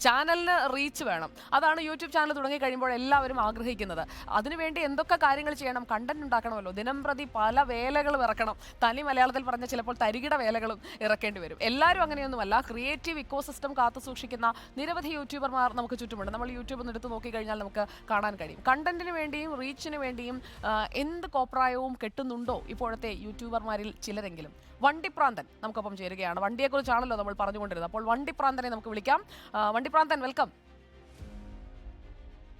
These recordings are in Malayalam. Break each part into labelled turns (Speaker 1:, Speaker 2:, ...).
Speaker 1: ചാനലിന് റീച്ച് വേണം. അതാണ് യൂട്യൂബ് ചാനൽ തുടങ്ങി കഴിയുമ്പോൾ എല്ലാവരും ആഗ്രഹിക്കുന്നത്. അതിനുവേണ്ടി എന്തൊക്കെ കാര്യങ്ങൾ ചെയ്യണം കണ്ടന്റ് ഉണ്ടാക്കണമല്ലോ. ദിനം പ്രതി പല വേലകളും ഇറക്കണം. തനി മലയാളത്തിൽ പറഞ്ഞ ചിലപ്പോൾ തരികിട വേലകളും ഇറക്കേണ്ടി വരും. എല്ലാവരും അങ്ങനെയൊന്നുമല്ല. ക്രിയേറ്റീവ് ഇക്കോസിസ്റ്റം കാത്തു സൂക്ഷിക്കുന്ന നിരവധി യൂട്യൂബർമാർ നമുക്ക് ചുറ്റുമുണ്ട്. നമ്മൾ യൂട്യൂബ് ഒന്ന് എടുത്ത് നോക്കിക്കഴിഞ്ഞാൽ നമുക്ക് കാണാൻ കഴിയും. കണ്ടന്റിന് വേണ്ടിയും റീച്ചിന് വേണ്ടിയും എന്ത് കോപ്രായവും കെട്ടുന്നുണ്ടോ ഇപ്പോഴത്തെ യൂട്യൂബർമാരിൽ ചിലരെങ്കിലും? വണ്ടിപ്രാന്തൻ നമുക്കൊപ്പം ചേരുകയാണ്. വണ്ടിയെക്കുറിച്ചാണല്ലോ നമ്മൾ പറഞ്ഞുകൊണ്ടിരുന്നത്. അപ്പോൾ വണ്ടിപ്രാന്തനെ നമുക്ക് വിളിക്കാം. ആ, വണ്ടിപ്രാന്തൻ വെൽക്കം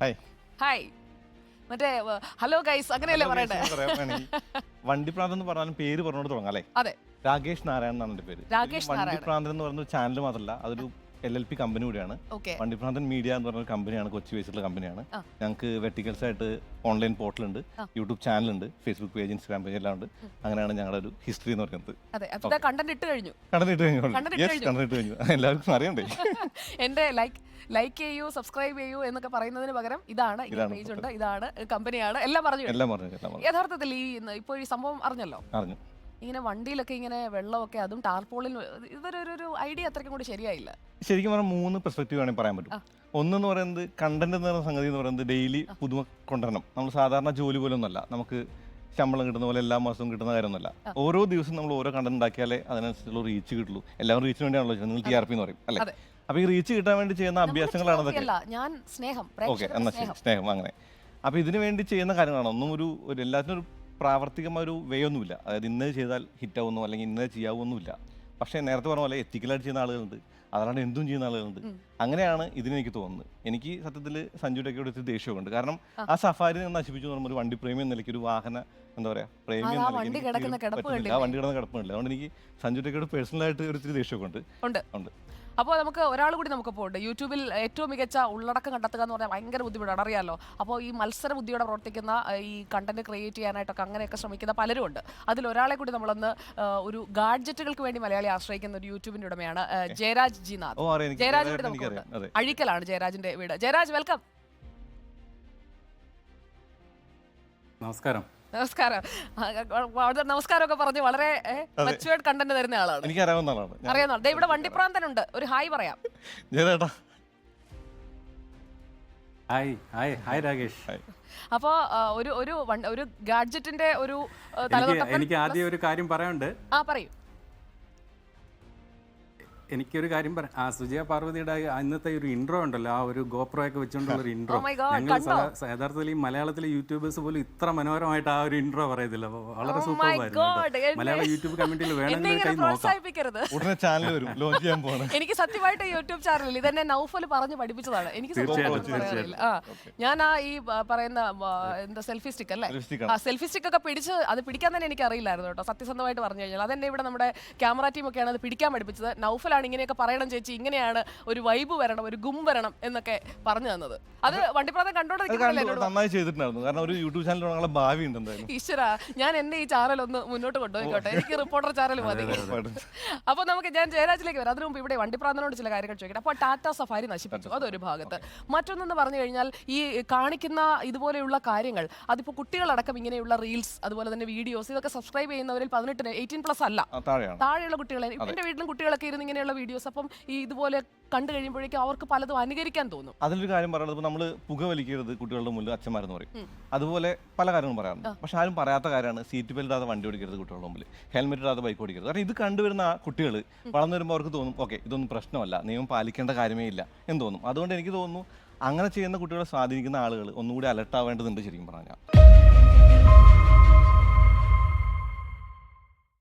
Speaker 2: ഹായ്
Speaker 1: ഹായ് മറ്റേ ഹലോ ഗൈസ് അങ്ങനെയല്ലേ പറയണ്ടേ?
Speaker 2: വണ്ടിപ്രാന്തൻ എന്ന് പറഞ്ഞാലും പേര് പറഞ്ഞോണ്ട് തുടങ്ങാം അല്ലേ?
Speaker 1: അതെ.
Speaker 2: രാകേഷ് നാരായണൻ എന്നാണ് എന്റെ പേര്.
Speaker 1: രാകേഷ്.
Speaker 2: വണ്ടിപ്രാന്തൻ എന്ന് പറയുന്ന ചാനൽ മാത്രമല്ല അതൊരു എൽ എൽ പി കമ്പനി കൂടിയാണ്.
Speaker 1: ഓക്കെ
Speaker 2: വണ്ടിപ്രാന്തൻ മീഡിയ എന്ന് പറഞ്ഞ കമ്പനിയാണ് കൊച്ചി വെച്ചിട്ടുള്ള കമ്പനിയാണ്
Speaker 1: ആ.
Speaker 2: ഞങ്ങൾക്ക് വെർട്ടിക്കൽസ് ആയിട്ട് ഓൺലൈൻ പോർട്ടൽ
Speaker 1: ഉണ്ട്
Speaker 2: യൂട്യൂബ് ചാനൽ ഉണ്ട് ഫേസ്ബുക്ക് പേജ് ഇൻസ്റ്റാഗ്രാം പേജ് എല്ലാം ഉണ്ട്. അങ്ങനെയാണ് ഞങ്ങളുടെ ഒരു ഹിസ്റ്ററി എന്ന് പറയുന്നത്.
Speaker 1: അതെ അപ്പൊ കണ്ടന്റ് ഇട്ട് കഴിഞ്ഞു.
Speaker 2: കണ്ടിട്ട് കഴിഞ്ഞു.
Speaker 1: Content ഇട്ട്
Speaker 2: യെസ്
Speaker 1: കഴിഞ്ഞു.
Speaker 2: കണ്ടിട്ട് കഴിഞ്ഞു. എല്ലാവർക്കും അറിയണ്ടേ?
Speaker 1: എന്റെ ലൈക്ക് ലൈക്ക് ചെയ്യൂ സബ്സ്ക്രൈബ് ചെയ്യൂ എന്നൊക്കെ പറയുന്നതിന് പകരം ഇതാണ്
Speaker 2: ഇതാണ്
Speaker 1: പേജ് ഉണ്ട്. ഇതാണ് കമ്പനിയാണ് എല്ലാം പറഞ്ഞു
Speaker 2: എല്ലാം പറഞ്ഞു എല്ലാം പറഞ്ഞു.
Speaker 1: യഥാർത്ഥത്തിൽ ഈ ഇപ്പോൾ ഈ സംഭവം അറിഞ്ഞല്ലോ?
Speaker 2: അറിഞ്ഞു.
Speaker 1: ഇങ്ങനെ വണ്ടിയിലൊക്കെ ഇങ്ങനെ വെള്ളമൊക്കെ അതും ടാർപോളിൽ ഇവരൊരു ഒരു- ഐഡിയ അത്രയ്ക്കും കൂടി ശരിയായില്ല.
Speaker 2: ശരിക്കും പറഞ്ഞാൽ മൂന്ന് പെർസ്പെക്റ്റീവ് വേണമെങ്കിൽ പറയാൻ പറ്റും.
Speaker 1: ഒന്ന്
Speaker 2: ഒന്നെന്ന് പറയുന്നത് കണ്ടന്റ് എന്ന് പറയുന്ന സംഗതി എന്ന് പറയുന്നത് ഡെയിലി പുതുമ കൊണ്ടുവരണം. നമ്മൾ സാധാരണ ജോലി പോലെ ഒന്നല്ല നമുക്ക് ശമ്പളം കിട്ടുന്ന പോലെ എല്ലാ മാസവും കിട്ടുന്ന കാര്യമൊന്നുമല്ല. ഓരോ ദിവസം നമ്മൾ ഓരോ കണ്ടന്റ് ഉണ്ടാക്കിയാലേ അതിനനുസരിച്ചുള്ള റീച്ച് കിട്ടുള്ളൂ. എല്ലാവരും റീച്ചിന് വേണ്ടിയാണല്ലോ നിങ്ങൾ ടി ആർ പി എന്ന് പറയും അല്ലേ. അപ്പൊ ഈ റീച്ച് കിട്ടാൻ വേണ്ടി ചെയ്യുന്ന അഭ്യാസങ്ങളാണ് അതൊക്കെ.
Speaker 1: ഞാൻ സ്നേഹം
Speaker 2: ഓക്കെ എന്നാ
Speaker 1: സ്നേഹം
Speaker 2: അങ്ങനെ. അപ്പൊ ഇതിനു വേണ്ടി ചെയ്യുന്ന കാര്യങ്ങളാണ്? ഒന്നും ഒരു ഒരു എല്ലാത്തിനും ഒരു പ്രാവർത്തികമായ ഒരു വേ ഒന്നുമില്ല അതായത് ഇന്ന് ചെയ്താൽ ഹിറ്റാവുന്നു അല്ലെങ്കിൽ ഇന്ന് ചെയ്യാവുന്നില്ല പക്ഷേ നേരത്തെ പറഞ്ഞ പോലെ എത്തിക്കലായിട്ട് ചെയ്യുന്ന ആളുകളുണ്ട്. അതാണ് എന്തും ചെയ്യുന്ന ആളുകളുണ്ട്. അങ്ങനെയാണ് ഇതിന് എനിക്ക് തോന്നുന്നത്. എനിക്ക് സത്യത്തിൽ സഞ്ജുവിന്റെ ഒക്കെ ഒരു ദേഷ്യമുണ്ട് കാരണം
Speaker 1: ആ.
Speaker 2: സഫാരി നശിപ്പിച്ചു എന്ന് പറയുമ്പോൾ ഒരു വണ്ടി പ്രേമി എന്ന നിലയ്ക്ക് ഒരു വാഹന എന്താ പറയാ പ്രേമി
Speaker 1: ആ, വണ്ടി കിടക്കുന്ന കിടപ്പ്
Speaker 2: പറ്റുന്നില്ല.
Speaker 1: കണ്ടില്ലേ?
Speaker 2: ആ വണ്ടി കിടന്ന കിടപ്പുണ്ട് അതുകൊണ്ട് എനിക്ക് സഞ്ജുവിന്റെ പേഴ്സണലായിട്ട് ഒരു ഇത്തിരി ദേഷ്യമൊക്കെ ഉണ്ട്.
Speaker 1: ഉണ്ട്.
Speaker 2: ഉണ്ട്.
Speaker 1: അപ്പോൾ നമുക്ക് ഒരാൾ കൂടി നമുക്ക് ഉണ്ട്. യൂട്യൂബിൽ ഏറ്റവും മികച്ച ഉള്ളടക്കം കണ്ടെത്തുക എന്ന് പറഞ്ഞാൽ ഭയങ്കര ബുദ്ധിമുട്ടാണ്. അറിയാമല്ലോ അപ്പോൾ ഈ മത്സര ബുദ്ധിയോടെ പ്രവർത്തിക്കുന്ന ഈ കണ്ടന്റ് ക്രിയേറ്റ് ചെയ്യാനായിട്ടൊക്കെ അങ്ങനെയൊക്കെ ശ്രമിക്കുന്ന പലരും ഉണ്ട്. അതിൽ ഒരാളെ കൂടി നമ്മളൊന്ന് ഒരു ഗാഡ്ജറ്റുകൾക്ക് വേണ്ടി മലയാളി ആശ്രയിക്കുന്ന ഒരു യൂട്യൂബിന്റെ ഉടമയാണ് ജയരാജ് ജി നാഥ്.
Speaker 2: ഓ അറിയാം
Speaker 1: ജയരാജ് നമുക്കുണ്ട് അഴിക്കലാണ് ജയരാജിന്റെ വീട്. ജയരാജ് വെൽക്കം.
Speaker 3: നമസ്കാരം.
Speaker 1: നമസ്കാരം. നമസ്കാരം വളരെ നമസ്കാരമൊക്കെ പറഞ്ഞ് വളരെ മെച്ചുവേർഡ് കണ്ടന്റ് തരുന്ന ആളാണ്.
Speaker 2: എനിക്ക് അറിയാവുന്ന ആളാണ്.
Speaker 1: അറിയാവുന്ന ദേ ഇവിടെ വണ്ടിപ്രാന്തനുണ്ട്. ഒരു ഹായ് പറയാം.
Speaker 2: ജയരേട്ടാ
Speaker 3: ഹായ് ഹായ് ഹായ് രാകേഷ്.
Speaker 1: അപ്പോൾ ഒരു ഒരു ഒരു ഗാഡ്ജറ്റിന്റെ ഒരു
Speaker 3: എനിക്ക് ആദ്യം ഒരു കാര്യം പറയാനുണ്ട്.
Speaker 1: ആ പറയൂ.
Speaker 3: എനിക്കൊരു കാര്യം പറയാം. ആ സുജയ പാർവതിയുടെ അന്നത്തെ ഇന്നത്തെ ഒരു ഇൻട്രോ ഉണ്ടല്ലോ. ആ ഒരു ഗോപ്രോ ഒക്കെ വെച്ചുകൊണ്ടുള്ള ഒരു ഇൻട്രോ ഞങ്ങൾ
Speaker 1: കണ്ടോ?
Speaker 3: യഥാർത്ഥത്തിൽ ഈ മലയാളത്തിലെ യൂട്യൂബേഴ്സ് പോലും ഇത്ര മനോഹരമായിട്ട് ആ ഒരു ഇൻട്രോ പറയത്തില്ല. വളരെ
Speaker 1: Oh
Speaker 3: സൂപ്പർ ആയിരുന്നു മലയാള യൂട്യൂബ് കമ്മിറ്റിയിൽ വേണമെങ്കിൽ
Speaker 2: ഉടനെ ചാനൽ വരും. ലോഞ്ച് ചെയ്യാൻ പോകണം
Speaker 1: എനിക്ക് സത്യമായിട്ട് യൂട്യൂബ് ചാനലിൽ ഇതെന്നെ നൗഫൽ പറഞ്ഞു പഠിപ്പിച്ചതാണ്. എനിക്ക് ഞാൻ ആ ഈ പറയുന്ന എന്താ സെൽഫി സ്റ്റിക്ക് അല്ലേ? ആ സെൽഫി സ്റ്റിക്ക് ഒക്കെ പിടിച്ച് അത് പിടിക്കാൻ തന്നെ എനിക്ക് അറിയില്ലായിരുന്നു കേട്ടോ. സത്യസന്ധമായിട്ട് പറഞ്ഞു കഴിഞ്ഞാൽ. അതെന്നെ ഇവിടെ നമ്മുടെ ക്യാമറ ടീം ഒക്കെയാണ് അത് പിടിക്കാൻ പഠിപ്പിച്ചത്. നൗഫലാണ് ഇങ്ങനെയൊക്കെ പറയണം ചേച്ചി? ഇങ്ങനെയാണ് ഒരു വൈബ് വരണം ഒരു ഗും വരണം എന്നൊക്കെ പറഞ്ഞു തന്നത്. അത്
Speaker 2: വണ്ടിപ്രാതം
Speaker 1: കണ്ടോണ്ടിരിക്കുന്നില്ല
Speaker 2: കണ്ടു
Speaker 1: എന്നോട്
Speaker 2: നന്നായി ചെയ്തിട്ടുണ്ടായിരുന്നു. കാരണം ഒരു യൂട്യൂബ് ഭാവി
Speaker 1: ഈശ്വര ഞാൻ എന്റെ ഈ ചാനൽ ഒന്ന് മുന്നോട്ട് കൊണ്ടുപോയിക്കോട്ടെ. എനിക്ക് റിപ്പോർട്ടർ ചാനൽ മതി. അപ്പൊ നമുക്ക് ഞാൻ ജയരാജിലേക്ക് വരാം. അതിനു മുമ്പ് ഇവിടെ വണ്ടിപ്രാന്തനോട് ചില കാര്യങ്ങൾ ചോദിക്കട്ടെ. അപ്പോൾ ടാറ്റ സഫാരി നശിപ്പിച്ചു. അതൊരു ഭാഗത്ത്. മറ്റൊന്നെന്ന് പറഞ്ഞു കഴിഞ്ഞാൽ ഈ കാണിക്കുന്ന ഇതുപോലെയുള്ള കാര്യങ്ങൾ അതിപ്പോൾ കുട്ടികളടക്കം ഇങ്ങനെയുള്ള റീൽസ് അതുപോലെ തന്നെ വീഡിയോസ് ഇതൊക്കെ സബ്സ്ക്രൈബ് ചെയ്യുന്നവരിൽ പതിനെട്ടിന് എയ്റ്റീൻ പ്ലസ് അല്ല. താഴെയുള്ള കുട്ടികളെ എന്റെ വീട്ടിലും കുട്ടികളൊക്കെ ഇരുന്ന് ഇങ്ങനെയുള്ള വീഡിയോസ് അപ്പം ഈ ഇതുപോലെ കണ്ടു കഴിയുമ്പോഴേക്കും അവർക്ക് പലതും അനുകരിക്കാൻ തോന്നും.
Speaker 2: അതിലൊരു കാര്യം പറയുന്നത് ഇപ്പൊ നമ്മൾ പുക വലിക്കരുത് കുട്ടികളുടെ മുന്നിൽ അച്ഛന്മാരെന്ന് പറയും. അതുപോലെ പല കാര്യങ്ങളും പറയാറുണ്ട്. പക്ഷെ ആരും പറയാത്ത കാര്യമാണ് സീറ്റ് ബെൽറ്റ് ഇടാതെ വണ്ടി ഓടിക്കരുത് കുട്ടികളുടെ മുമ്പിൽ ഹെൽമെറ്റ് ഇടാതെ ബൈക്ക് ഓടിക്കരുത്. കാരണം ഇത് കണ്ടുവരുന്ന ആ കുട്ടികൾ വളർന്നു വരുമ്പോൾ അവർക്ക് തോന്നും ഓക്കെ ഇതൊന്നും പ്രശ്നമല്ല. നിയമം പാലിക്കേണ്ട കാര്യമേ ഇല്ല. എന്ന് തോന്നും. അതുകൊണ്ട് എനിക്ക് തോന്നുന്നു അങ്ങനെ ചെയ്യുന്ന കുട്ടികളെ സ്വാധീനിക്കുന്ന ആളുകൾ ഒന്നുകൂടി അലർട്ടാവേണ്ടതുണ്ട് ശരിക്കും പറഞ്ഞാൽ